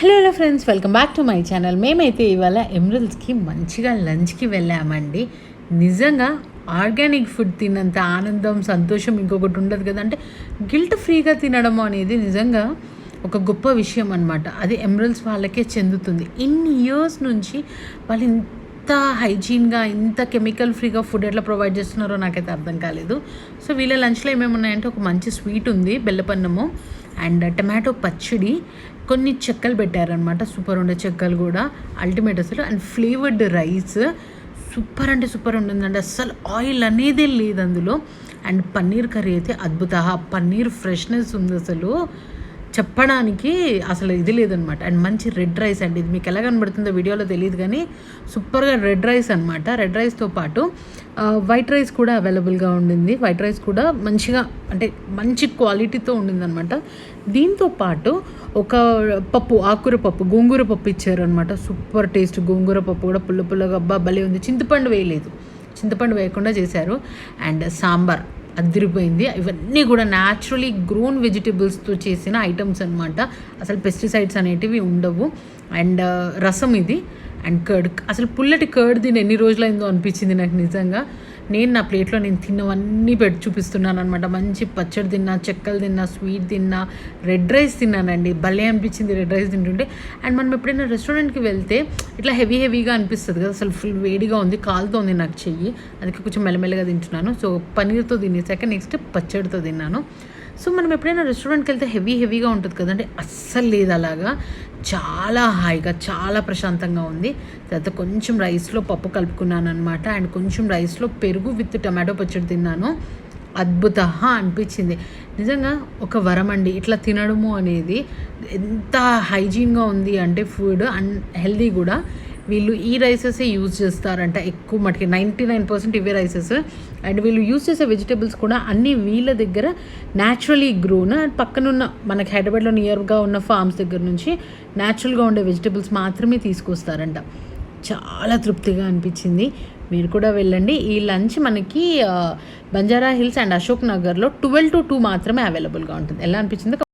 Hello hello friends welcome back to my channel. మేమైతే ఇవాళ ఎమ్రల్స్కి మంచిగా లంచ్కి వెళ్ళామండి. నిజంగా ఆర్గానిక్ ఫుడ్ తిన్నంత ఆనందం సంతోషం ఇంకొకటి ఉండదు కదా. అంటే గిల్ట్ ఫ్రీగా తినడం అనేది నిజంగా ఒక గొప్ప విషయం అనమాట అది ఎమ్రల్స్ వాళ్ళకే చెందుతుంది. ఇన్ని ఇయర్స్ నుంచి వాళ్ళు ఇంత హైజీన్గా ఇంత కెమికల్ ఫ్రీగా ఫుడ్ ఎట్లా ప్రొవైడ్ చేస్తున్నారో నాకైతే అర్థం కాలేదు. సో వీళ్ళ లంచ్లో ఏమేమి ఉన్నాయంటే ఒక మంచి స్వీట్ ఉంది బెల్లపన్నము. అండ్ టమాటో పచ్చడి కొన్ని చెక్కలు పెట్టారనమాట సూపర్ ఉండే చెక్కలు కూడా. అల్టిమేట్ అసలు. And flavoured rice. సూపర్ అంటే సూపర్ ఉంటుందండి. అస్సలు ఆయిల్ అనేదే లేదు అందులో. అండ్ పన్నీర్ కర్రీ అయితే అద్భుత. పన్నీర్ ఫ్రెష్నెస్ ఉంది అసలు. చెప్పడానికి అసలు ఇది లేదనమాట అండ్ మంచి రెడ్ రైస్ అండి. ఇది మీకు ఎలా కనబడుతుందో వీడియోలో తెలియదు కానీ సూపర్గా రెడ్ రైస్ అనమాట రెడ్ రైస్తో పాటు వైట్ రైస్ కూడా అవైలబుల్గా ఉండింది. వైట్ రైస్ కూడా మంచిగా అంటే మంచి క్వాలిటీతో ఉండిందనమాట దీంతో పాటు ఒక పప్పు ఆకుర పప్పు గోంగూర పప్పు ఇచ్చారనమాట సూపర్ టేస్ట్ గోంగూర పప్పు కూడా పుల్ల పుల్లగా అబ్బా భలే ఉంది. చింతపండు వేయలేదు. చింతపండు వేయకుండా చేశారు. అండ్ సాంబార్. అదిరిపోయింది. ఇవన్నీ కూడా న్యాచురలీ గ్రోన్ వెజిటబుల్స్తో చేసిన ఐటమ్స్ అనమాట అసలు పెస్టిసైడ్స్ అనేటివి ఉండవు. అండ్ uh, రసం ఇది. అండ్ కర్డ్ అసలు పుల్లటి కర్డ్ దీని ఎన్ని రోజులైందో అనిపించింది నాకు నిజంగా. నేను నా ప్లేట్లో నేను తిన్నవన్నీ పెట్టి చూపిస్తున్నాను అనమాట మంచి పచ్చడి తిన్నా చెక్కలు తిన్నా స్వీట్ తిన్నా రెడ్ రైస్ తిన్నానండి. భలే అనిపించింది రెడ్ రైస్ తింటుంటే. అండ్ మనం ఎప్పుడైనా రెస్టారెంట్కి వెళ్తే ఇట్లా హెవీ హెవీగా అనిపిస్తుంది కదా. అసలు ఫుల్ వేడిగా ఉంది కాలుతోంది నాకు చెయ్యి. అందుకే కొంచెం మెల్లమెల్లగా తింటున్నాను. సో పన్నీర్తో తినేసాక నెక్స్ట్ పచ్చడితో తిన్నాను. సో మనం ఎప్పుడైనా రెస్టారెంట్కి వెళ్తే హెవీ హెవీగా ఉంటుంది కదండి అస్సలు లేదు అలాగా. చాలా హాయిగా చాలా ప్రశాంతంగా ఉంది. తర్వాత కొంచెం రైస్లో పప్పు కలుపుకున్నాను అనమాట అండ్ కొంచెం రైస్లో పెరుగు విత్ టమాటో పచ్చడి తిన్నాను. అద్భుత అనిపించింది. నిజంగా ఒక వరం అండి ఇట్లా తినడము అనేది ఎంత హైజీన్గా ఉంది అంటే ఫుడ్ అండ్ హెల్దీ కూడా. వీళ్ళు ఈ రైసెసే యూజ్ చేస్తారంట ఎక్కువ మటుకి. నైంటీ నైన్ పర్సెంట్ ఇవే రైసెస్. అండ్ వీళ్ళు యూజ్ చేసే వెజిటేబుల్స్ కూడా అన్ని వీళ్ళ దగ్గర న్యాచురలీ గ్రోన్ అండ్ పక్కనున్న మనకి హైదరాబాద్లో నియర్గా ఉన్న ఫార్మ్స్ దగ్గర నుంచి న్యాచురల్గా ఉండే వెజిటేబుల్స్ మాత్రమే తీసుకొస్తారంట. చాలా తృప్తిగా అనిపించింది. మీరు కూడా వెళ్ళండి. ఈ లంచ్ మనకి బంజారా హిల్స్ అండ్ అశోక్ నగర్లో ట్వెల్వ్ టు టూ మాత్రమే అవైలబుల్గా ఉంటుంది. ఎలా అనిపించిందో?